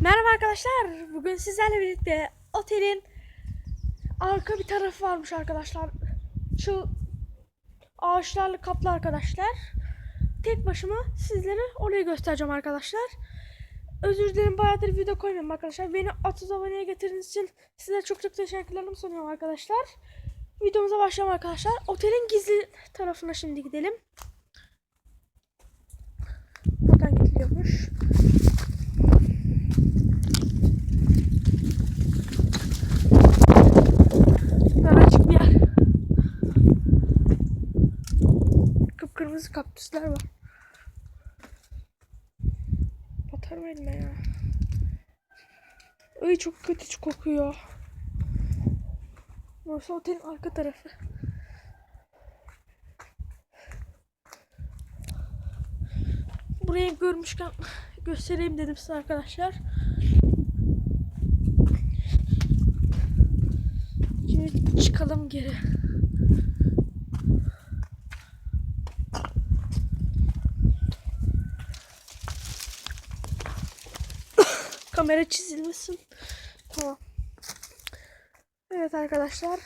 Merhaba arkadaşlar. Bugün sizlerle birlikte otelin arka bir tarafı varmış arkadaşlar. Şu ağaçlarla kaplı arkadaşlar. Tek başıma sizlere orayı göstereceğim arkadaşlar. Özür dilerim bayağıdır video koymuyorum arkadaşlar. Beni 30 aboneye getirdiğiniz için size çok çok teşekkürlerimi sunuyorum arkadaşlar. Videomuza başlayalım arkadaşlar. Otelin gizli tarafına şimdi gidelim. Buradan gidiliyormuş. Dar açık bir yer. Kıpkırmızı kaktüsler var. Batarım elime ya. Ay çok kötü kokuyor. Burası otelin arka tarafı. Burayı görmüşken göstereyim dedim size arkadaşlar. Şimdi çıkalım geri. Kamera çizilmesin. Tamam. Evet arkadaşlar.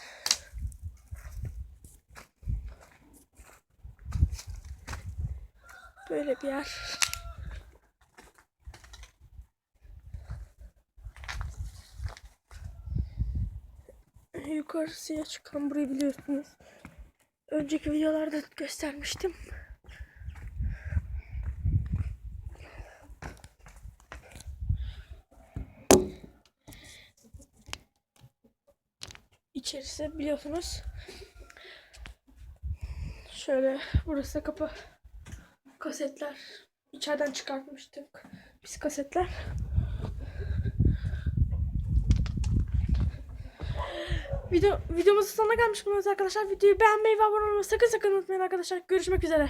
Böyle bir yer. Yukarısıya çıkan burayı biliyorsunuz. Önceki videolarda göstermiştim. İçerisi biliyorsunuz. Şöyle burası kapı. Kasetler. İçeriden çıkartmıştık. Biz kasetler. Video, videomuzun sonuna gelmiş bulunuyoruz arkadaşlar. Videoyu beğenmeyi ve abone olmayı sakın sakın unutmayın arkadaşlar. Görüşmek üzere.